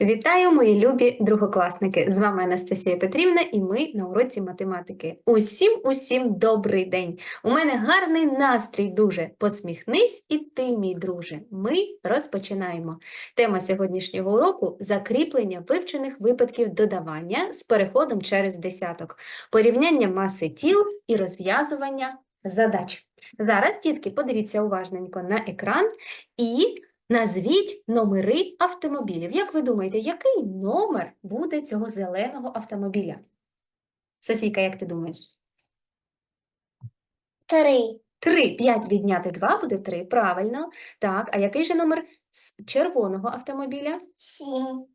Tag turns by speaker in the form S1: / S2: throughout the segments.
S1: Вітаю, мої любі другокласники! З вами Анастасія Петрівна і ми на уроці математики. Усім усім добрий день! У мене гарний настрій дуже. Посміхнись і ти, мій друже. Ми розпочинаємо. Тема сьогоднішнього уроку закріплення вивчених випадків додавання з переходом через десяток, порівняння маси тіл і розв'язування задач. Зараз, дітки, подивіться уважненько на екран і Назвіть номери автомобілів. Як ви думаєте, який номер буде цього зеленого автомобіля? Софійка, як ти думаєш?
S2: Три.
S1: Три. П'ять відняти два буде три. Правильно. Так, а який же номер с- червоного автомобіля?
S2: Сім.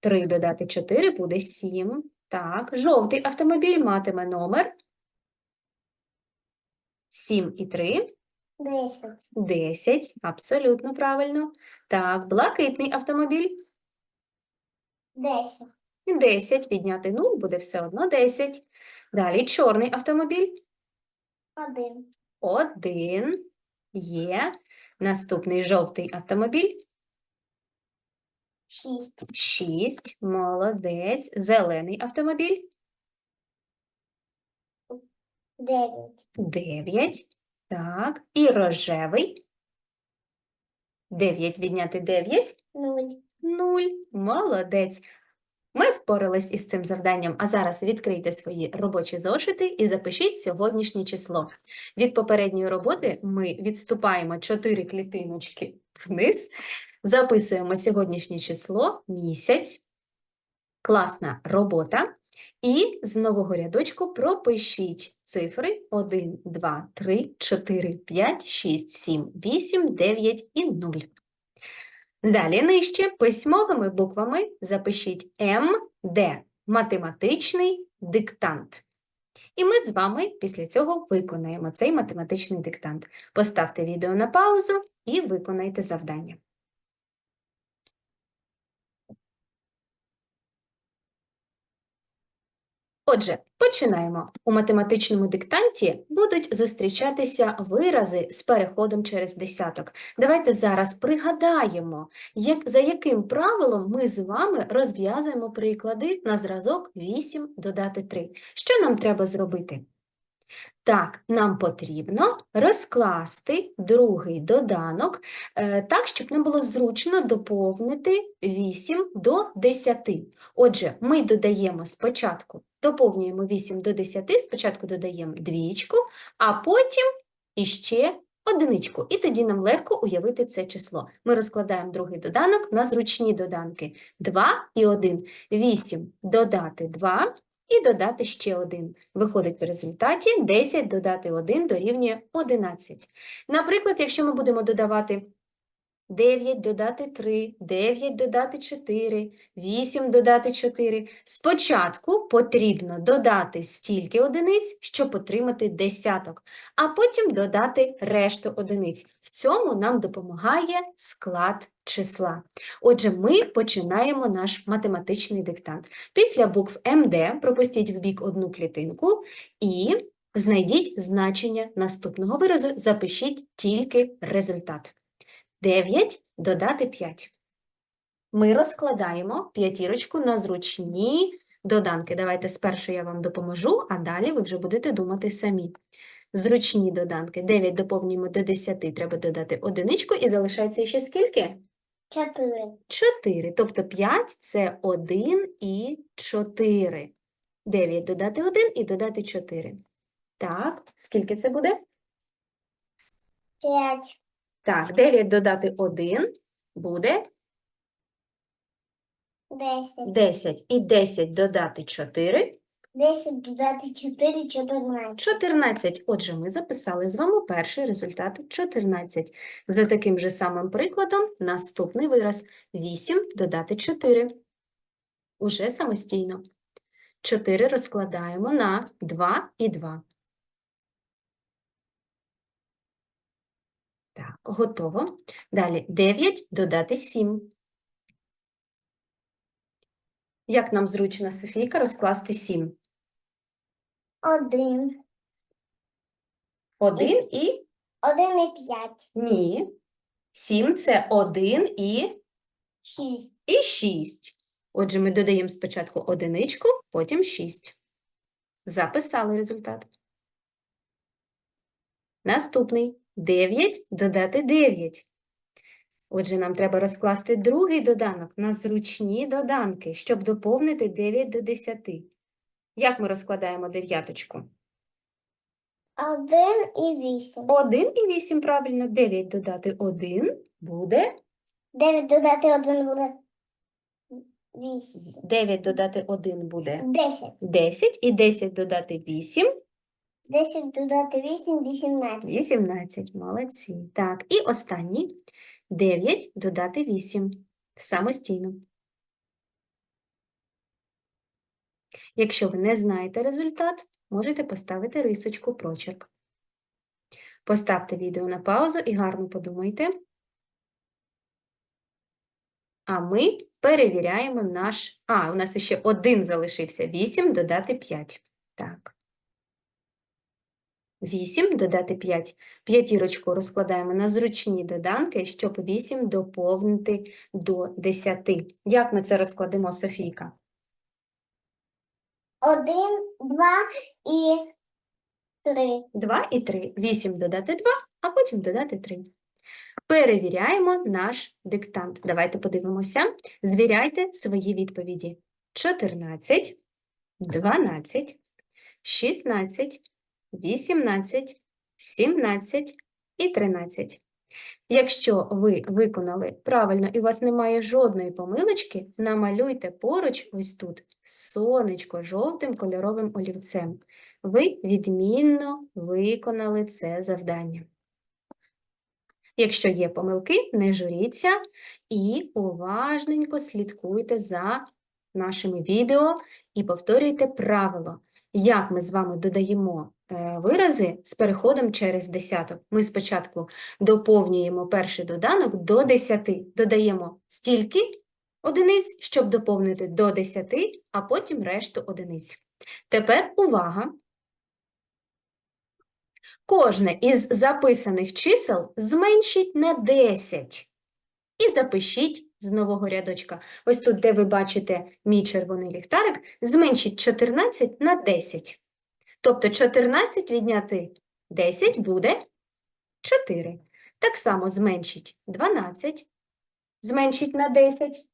S1: Три додати чотири буде сім. Так, жовтий автомобіль матиме номер сім і три.
S2: Десять.
S1: 10. Абсолютно правильно. Так, блакитний автомобіль.
S2: Десять.
S1: 10 відняти 0 буде все одно 10. Далі чорний автомобіль.
S2: Один.
S1: 1 є. Наступний жовтий автомобіль.
S2: Шість.
S1: 6. Молодець. Зелений автомобіль.
S2: Дев'ять.
S1: 9. Так. І рожевий. 9 відняти 9.
S2: Нуль.
S1: 0. Молодець. Ми впорались із цим завданням, а зараз відкрийте свої робочі зошити і запишіть сьогоднішнє число. Від попередньої роботи ми відступаємо 4 клітиночки вниз, записуємо сьогоднішнє число, місяць, класна робота. І з нового рядочку пропишіть цифри 1, 2, 3, 4, 5, 6, 7, 8, 9 і 0. Далі нижче письмовими буквами запишіть МД – математичний диктант. І ми з вами після цього виконаємо цей математичний диктант. Поставте відео на паузу і виконайте завдання. Отже, починаємо. У математичному диктанті будуть зустрічатися вирази з переходом через десяток. Давайте зараз пригадаємо, як, за яким правилом ми з вами розв'язуємо приклади на зразок 8 додати 3. Що нам треба зробити? Так, нам потрібно розкласти другий доданок е, так, щоб нам було зручно доповнити 8 до 10. Отже, ми додаємо спочатку, доповнюємо 8 до 10, спочатку додаємо двічку, а потім іще одиничку. І тоді нам легко уявити це число. Ми розкладаємо другий доданок на зручні доданки 2 і 1. 8 додати 2 і додати ще 1. Виходить в результаті 10 додати 1 дорівнює 11. Наприклад, якщо ми будемо додавати 9 додати 3, 9 додати 4, 8 додати 4. Спочатку потрібно додати стільки одиниць, щоб отримати десяток, а потім додати решту одиниць. В цьому нам допомагає склад числа. Отже, ми починаємо наш математичний диктант. Після букв МД пропустіть в бік одну клітинку і знайдіть значення наступного виразу, запишіть тільки результат. 9 додати 5. Ми розкладаємо п'ятірочку на зручні доданки. Давайте спершу я вам допоможу, а далі ви вже будете думати самі. Зручні доданки. 9 доповнюємо до 10, треба додати одиничку і залишається ще скільки?
S2: Чотири.
S1: 4. Тобто 5 – це 1 і 4. 9 додати 1 і додати 4. Так, скільки це буде?
S2: П'ять.
S1: Так, 9 додати 1 буде
S2: Десять.
S1: 10. І 10 додати 4
S2: Десять додати чотири. Чотирнадцять.
S1: 14. Отже, ми записали з вами перший результат 14. За таким же самим прикладом наступний вираз 8 додати 4. Уже самостійно. 4 розкладаємо на 2 і 2. Так, готово. Далі 9 додати 7. Як нам зручно, Софійка, розкласти 7?
S2: Один.
S1: 1 і
S2: Один і п'ять.
S1: Ні. 7 – це 1 і
S2: Шість.
S1: і 6. Отже, ми додаємо спочатку одиничку, потім 6. Записали результат. Наступний 9 додати 9. Отже, нам треба розкласти другий доданок на зручні доданки, щоб доповнити 9 до 10. Як ми розкладаємо дев'яточку?
S2: Один і вісім.
S1: 1 і 8, правильно, 9 додати 1 буде
S2: Дев'ять додати один буде вісім.
S1: 9 додати 1 буде
S2: Десять.
S1: 10, і 10 додати 8
S2: Десять додати вісім, вісімнадцять.
S1: 18, молодці. Так, і останній 9 додати 8 самостійно. Якщо ви не знаєте результат, можете поставити рисочку прочерк. Поставте відео на паузу і гарно подумайте. А ми перевіряємо наш. А, у нас ще один залишився. 8 додати 5. Так. 8 додати 5. П'ятірочку розкладаємо на зручні доданки, щоб 8 доповнити до 10. Як ми це розкладемо, Софійка?
S2: Один, два і три.
S1: 2 і 3. 8 додати 2, а потім додати 3. Перевіряємо наш диктант. Давайте подивимося. Звіряйте свої відповіді. 14, 12, 16, 18, 17 і 13. Якщо ви виконали правильно і у вас немає жодної помилочки, намалюйте поруч ось тут сонечко жовтим кольоровим олівцем. Ви відмінно виконали це завдання. Якщо є помилки, не журіться і уважненько слідкуйте за нашими відео і повторюйте правило, як ми з вами додаємо вирази з переходом через десяток. Ми спочатку доповнюємо перший доданок до 10, додаємо стільки одиниць, щоб доповнити до 10, а потім решту одиниць. Тепер увага! Кожне із записаних чисел зменшіть на 10 і запишіть з нового рядочка. Ось тут, де ви бачите мій червоний ліхтарик, зменшіть 14 на 10. Тобто 14 відняти 10 буде 4. Так само зменшіть 12, зменшіть на 10.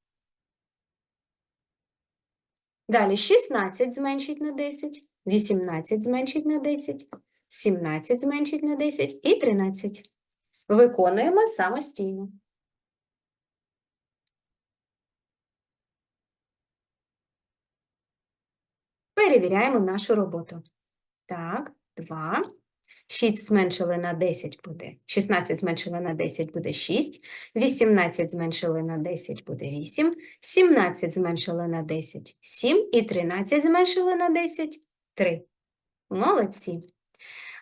S1: Далі 16 зменшіть на 10, 18 зменшіть на 10. 17 зменшить на 10 і 13. Виконуємо самостійно. Перевіряємо нашу роботу. Так, 2. 6 зменшили на 10 буде. 16 зменшили на 10 буде 6. 18 зменшили на 10 буде 8. 17 зменшили на 10 7. І 13 зменшили на 10 3. Молодці.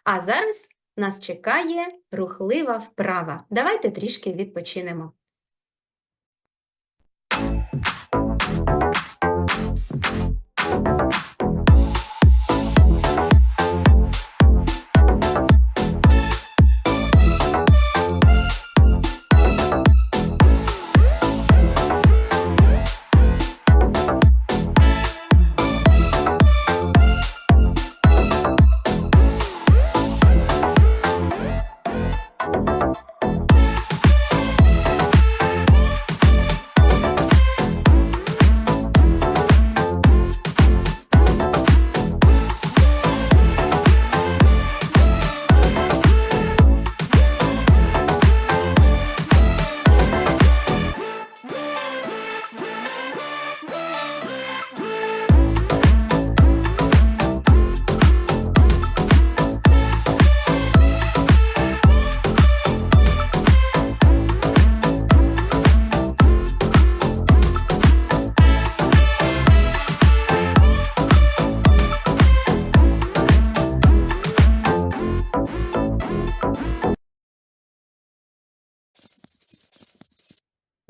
S1: А зараз нас чекає рухлива вправа. Давайте трішки відпочинемо.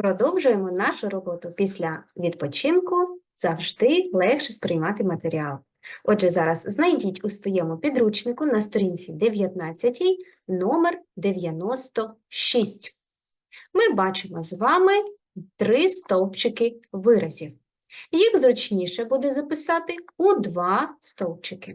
S1: Продовжуємо нашу роботу. Після відпочинку завжди легше сприймати матеріал. Отже, зараз знайдіть у своєму підручнику на сторінці 19 номер 96. Ми бачимо з вами три стовпчики виразів. Їх зручніше буде записати у два стовпчики.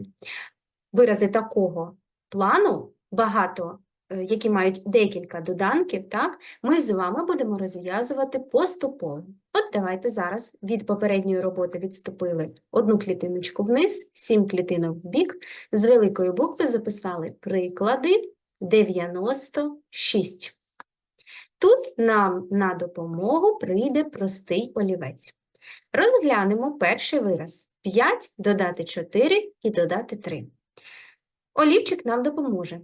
S1: Вирази такого плану, багато, які мають декілька доданків, так, ми з вами будемо розв'язувати поступово. От давайте зараз від попередньої роботи відступили одну клітиночку вниз, сім клітинок вбік, з великої букви записали приклади 96. Тут нам на допомогу прийде простий олівець. Розглянемо перший вираз. 5 додати 4 і додати 3. Олівчик нам допоможе.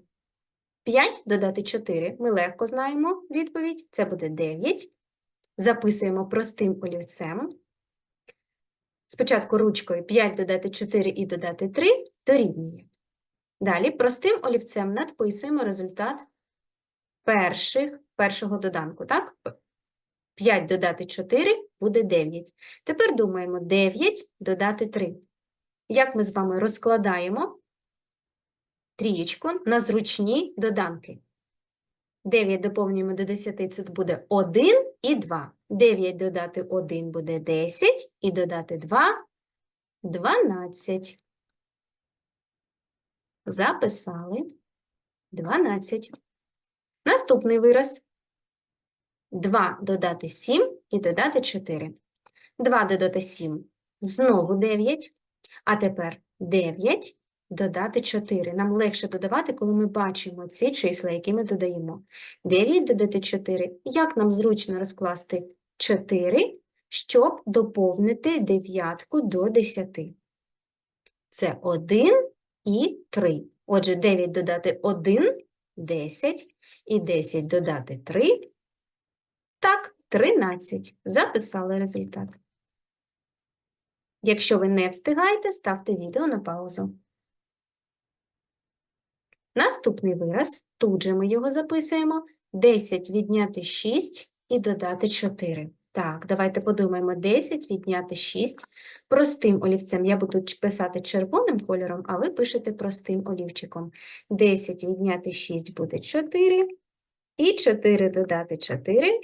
S1: 5 додати 4 ми легко знаємо відповідь. Це буде 9. Записуємо простим олівцем. Спочатку ручкою 5 додати 4 і додати 3 дорівнює. Далі простим олівцем надписуємо результат перших, першого доданку. Так? 5 додати 4 буде 9. Тепер думаємо 9 додати 3. Як ми з вами розкладаємо трієчку на зручні доданки? 9 доповнюємо до 10, це буде 1 і 2. 9 додати 1 буде 10, і додати 2 – 12. Записали 12. Наступний вираз. 2 додати 7 і додати 4. 2 додати 7 – знову 9. А тепер 9 додати 4. Нам легше додавати, коли ми бачимо ці числа, які ми додаємо. 9 додати 4. Як нам зручно розкласти 4, щоб доповнити дев'ятку до 10? Це 1 і 3. Отже, 9 додати 1 – 10, і 10 додати 3 – так, 13. Записали результат. Якщо ви не встигаєте, ставте відео на паузу. Наступний вираз, тут же ми його записуємо. 10 відняти 6 і додати 4. Так, давайте подумаємо. 10 відняти 6. Простим олівцем я буду писати червоним кольором, а ви пишете простим олівчиком. 10 відняти 6 буде 4. І 4 додати 4.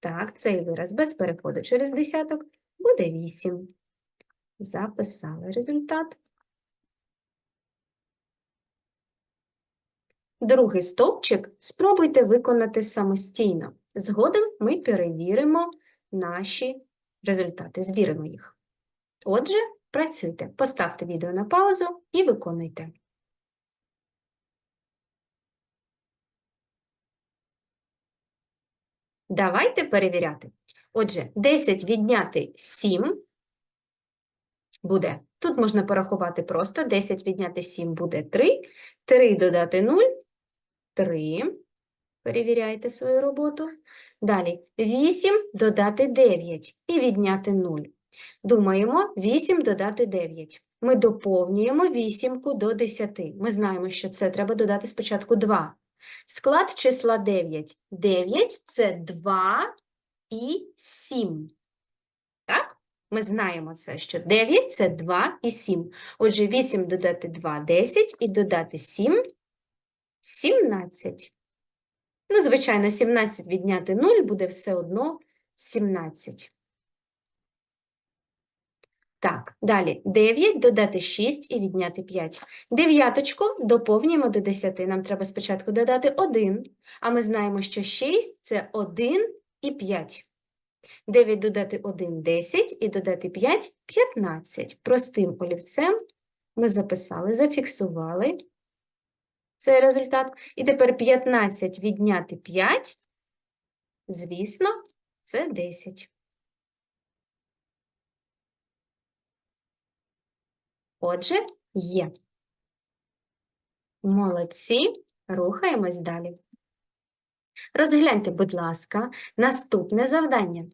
S1: Так, цей вираз без переходу через десяток буде 8. Записали результат. Другий стовпчик спробуйте виконати самостійно. Згодом ми перевіримо наші результати, звіримо їх. Отже, працюйте. Поставте відео на паузу і виконуйте. Давайте перевіряти. Отже, 10 відняти 7 буде. Тут можна порахувати просто. 10 відняти 7 буде 3. 3 додати 0 – 3. Перевіряйте свою роботу. Далі 8 додати 9 і відняти 0. Думаємо 8 додати 9. Ми доповнюємо вісімку до 10. Ми знаємо, що це треба додати спочатку 2. Склад числа 9. 9 – це 2 і 7. Так? Ми знаємо це, що 9 – це 2 і 7. Отже, 8 додати 2 – 10 і додати 7 – 17. Ну, звичайно, 17 відняти 0 буде все одно 17. Так, далі 9 додати 6 і відняти 5. Дев'яточку доповнюємо до 10. Нам треба спочатку додати 1, а ми знаємо, що 6 – це 1 і 5. 9 додати 1 – 10 і додати 5 – 15. Простим олівцем ми записали, зафіксували цей результат. І тепер 15 відняти 5, звісно, це 10. Отже, є. Молодці, рухаємось далі. Розгляньте, будь ласка, наступне завдання.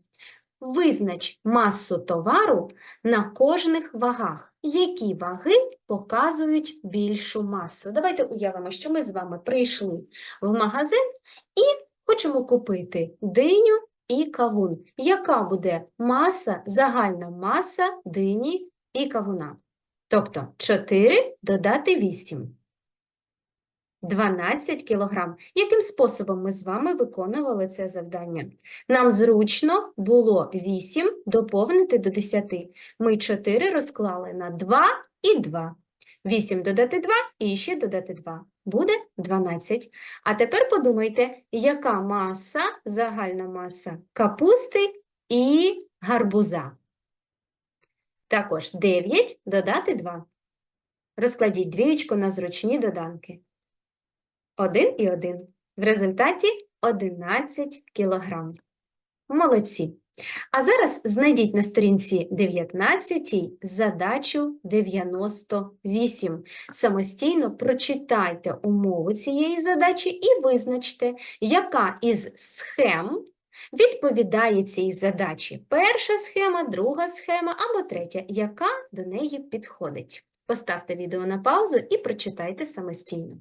S1: Визнач масу товару на кожних вагах. Які ваги показують більшу масу? Давайте уявимо, що ми з вами прийшли в магазин і хочемо купити диню і кавун. Яка буде маса, загальна маса дині і кавуна? Тобто 4 додати 8. 12 кілограм. Яким способом ми з вами виконували це завдання? Нам зручно було 8 доповнити до 10. Ми 4 розклали на 2 і 2. 8 додати 2 і ще додати 2. Буде 12. А тепер подумайте, яка маса, загальна маса капусти і гарбуза. Також 9 додати 2. Розкладіть двієчку на зручні доданки. 1 і 1. В результаті 11 кілограм. Молодці. А зараз знайдіть на сторінці 19 задачу 98. Самостійно прочитайте умову цієї задачі і визначте, яка із схем відповідає цій задачі. Перша схема, друга схема або третя, яка до неї підходить. Поставте відео на паузу і прочитайте самостійно.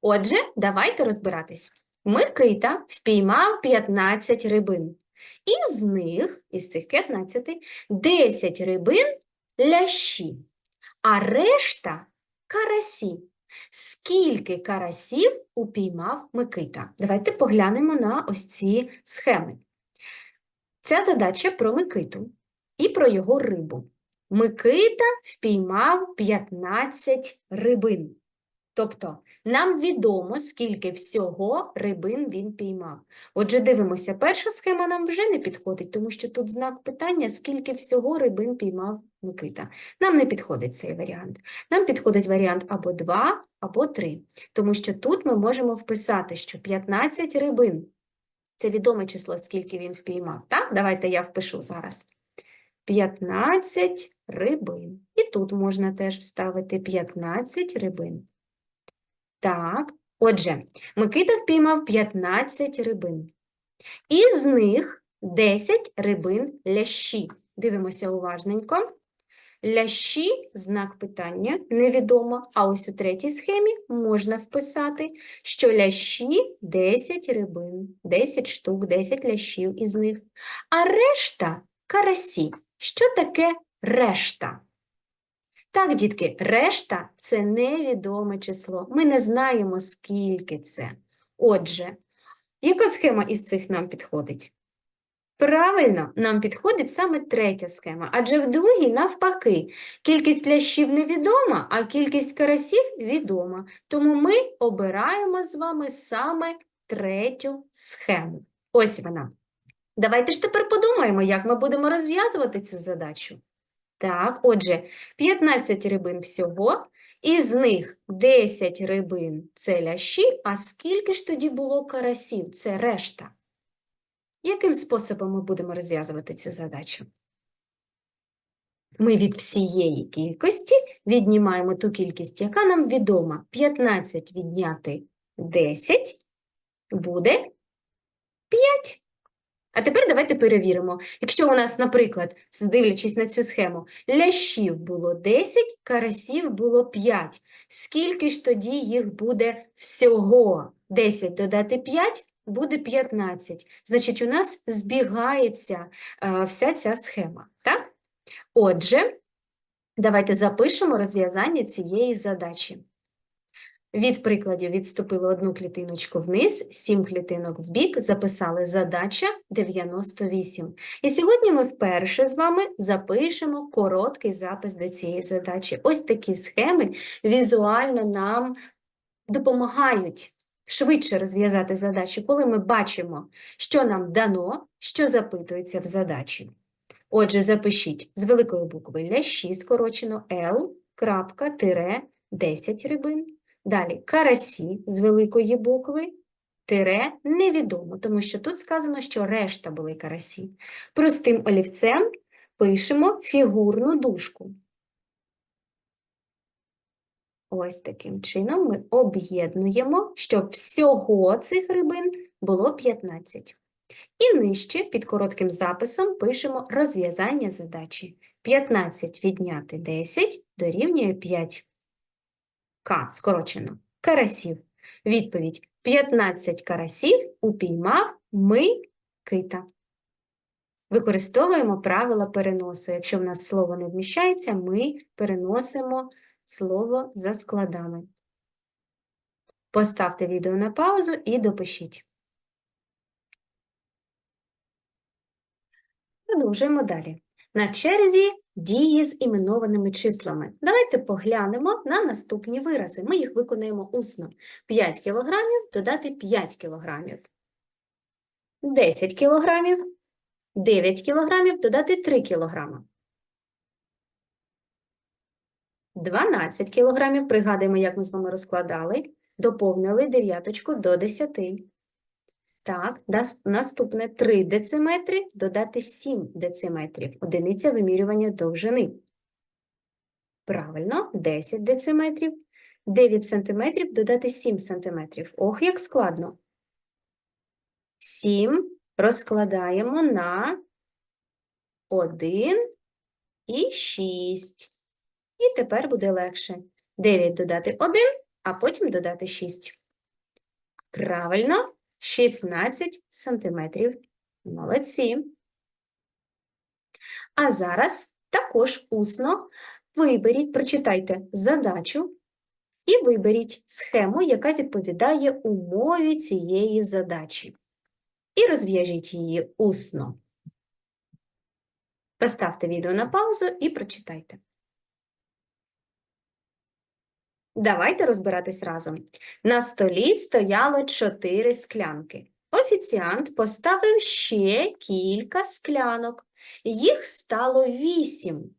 S1: Отже, давайте розбиратись. Микита впіймав 15 рибин. Із них, із цих 15, 10 рибин лящі, а решта карасі. Скільки карасів упіймав Микита? Давайте поглянемо на ось ці схеми. Ця задача про Микиту і про його рибу. Микита впіймав 15 рибин. Тобто нам відомо, скільки всього рибин він піймав. Отже, дивимося, перша схема нам вже не підходить, тому що тут знак питання, скільки всього рибин піймав Микита. Нам не підходить цей варіант. Нам підходить варіант або 2, або 3, тому що тут ми можемо вписати, що 15 рибин – це відоме число, скільки він впіймав. Так, давайте я впишу зараз. 15 рибин. І тут можна теж вставити 15 рибин. Так, отже, Микита впіймав 15 рибин. Із них 10 рибин лящі. Дивимося уважненько. Лящі, знак питання, невідомо, а ось у третій схемі можна вписати, що лящі 10 рибин, 10 штук, 10 лящів із них. А решта карасі. Що таке решта? Так, дітки, решта – це невідоме число. Ми не знаємо, скільки це. Отже, яка схема із цих нам підходить? Правильно, нам підходить саме третя схема, адже в другій навпаки. Кількість лящів невідома, а кількість карасів відома. Тому ми обираємо з вами саме третю схему. Ось вона. Давайте ж тепер подумаємо, як ми будемо розв'язувати цю задачу. Так, отже, 15 рибин всього, із них 10 рибин – це лящі, а скільки ж тоді було карасів – це решта. Яким способом ми будемо розв'язувати цю задачу? Ми від всієї кількості віднімаємо ту кількість, яка нам відома. 15 відняти 10 буде 5. А тепер давайте перевіримо. Якщо у нас, наприклад, дивлячись на цю схему, лящів було 10, карасів було 5. Скільки ж тоді їх буде всього? 10 додати 5 буде 15. Значить, у нас збігається е, вся ця схема. Так? Отже, давайте запишемо розв'язання цієї задачі. Від прикладів відступили одну клітиночку вниз, сім клітинок вбік, записали задача 98. І сьогодні ми вперше з вами запишемо короткий запис до цієї задачі. Ось такі схеми візуально нам допомагають швидше розв'язати задачу, коли ми бачимо, що нам дано, що запитується в задачі. Отже, запишіть з великої букви лящі скорочено L, крапка, тире, 10 рибин. Далі карасі з великої букви, тире невідомо, тому що тут сказано, що решта були карасі. Простим олівцем пишемо фігурну дужку. Ось таким чином ми об'єднуємо, щоб всього цих рибин було 15. І нижче під коротким записом пишемо розв'язання задачі. 15 відняти 10 дорівнює 5. К скорочено. Карасів. Відповідь. 15 карасів упіймав Микита. Використовуємо правила переносу. Якщо в нас слово не вміщається, ми переносимо слово за складами. Поставте відео на паузу і допишіть. Продовжуємо далі. На черзі дії з іменованими числами. Давайте поглянемо на наступні вирази. Ми їх виконаємо усно. 5 кілограмів додати 5 кілограмів. 10 кілограмів. 9 кілограмів додати 3 кілограма. 12 кілограмів. Пригадуємо, як ми з вами розкладали. Доповнили дев'яточку до 10. Так, наступне 3 дециметри додати 7 дециметрів. Одиниця вимірювання довжини. Правильно, 10 дециметрів. 9 сантиметрів додати 7 сантиметрів. Ох, як складно. 7 розкладаємо на 1 і 6. І тепер буде легше. 9 додати 1, а потім додати 6. Правильно, 16 сантиметрів. Молодці. А зараз також усно виберіть, прочитайте задачу і виберіть схему, яка відповідає умові цієї задачі. І розв'яжіть її усно. Поставте відео на паузу і прочитайте. Давайте розбиратись разом. На столі стояло чотири склянки. Офіціант поставив ще кілька склянок. Їх стало вісім.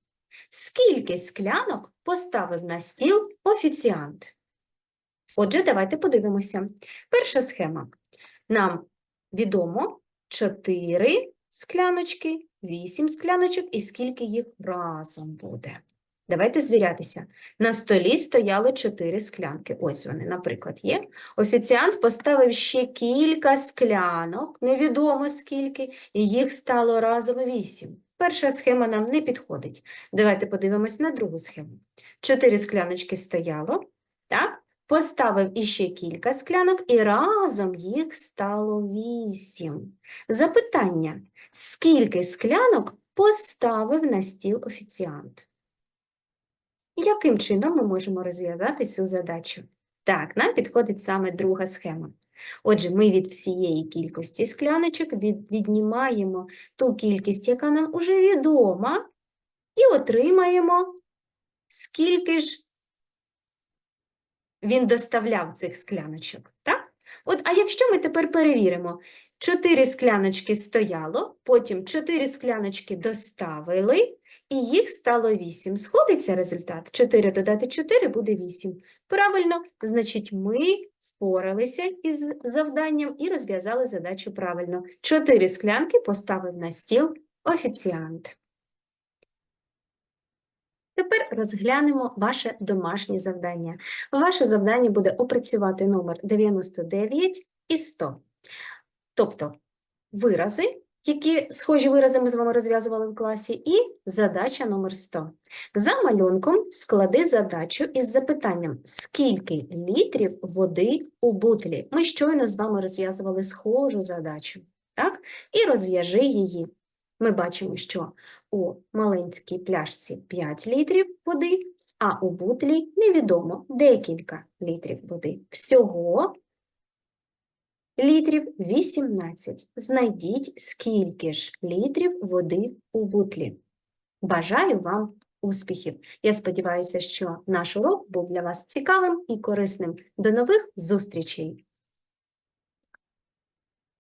S1: Скільки склянок поставив на стіл офіціант? Отже, давайте подивимося. Перша схема. Нам відомо 4 скляночки, 8 скляночок і скільки їх разом буде. Давайте звірятися. На столі стояло 4 склянки. Ось вони, наприклад, є. Офіціант поставив ще кілька склянок, невідомо скільки, і їх стало разом 8. Перша схема нам не підходить. Давайте подивимось на другу схему. 4 скляночки стояло, так? Поставив іще кілька склянок, і разом їх стало 8. Запитання: скільки склянок поставив на стіл офіціант? Яким чином ми можемо розв'язати цю задачу? Так, нам підходить саме друга схема. Отже, ми від всієї кількості скляночок віднімаємо ту кількість, яка нам уже відома, і отримаємо, скільки ж він доставляв цих скляночок. Так? От, а якщо ми тепер перевіримо, 4 скляночки стояло, потім 4 скляночки доставили, і їх стало 8. Сходиться результат. 4 додати 4 буде 8. Правильно, значить, ми впоралися із завданням і розв'язали задачу правильно. 4 склянки поставив на стіл офіціант. Тепер розглянемо ваше домашнє завдання. Ваше завдання буде опрацювати номер 99 і 100. Тобто вирази, які схожі вирази ми з вами розв'язували в класі, і задача номер 100. За малюнком склади задачу із запитанням, скільки літрів води у бутлі. Ми щойно з вами розв'язували схожу задачу. Так? І розв'яжи її. Ми бачимо, що у маленькій пляшці 5 літрів води, а у бутлі невідомо декілька літрів води. Всього літрів 18. Знайдіть, скільки ж літрів води у бутлі. Бажаю вам успіхів! Я сподіваюся, що наш урок був для вас цікавим і корисним. До нових зустрічей!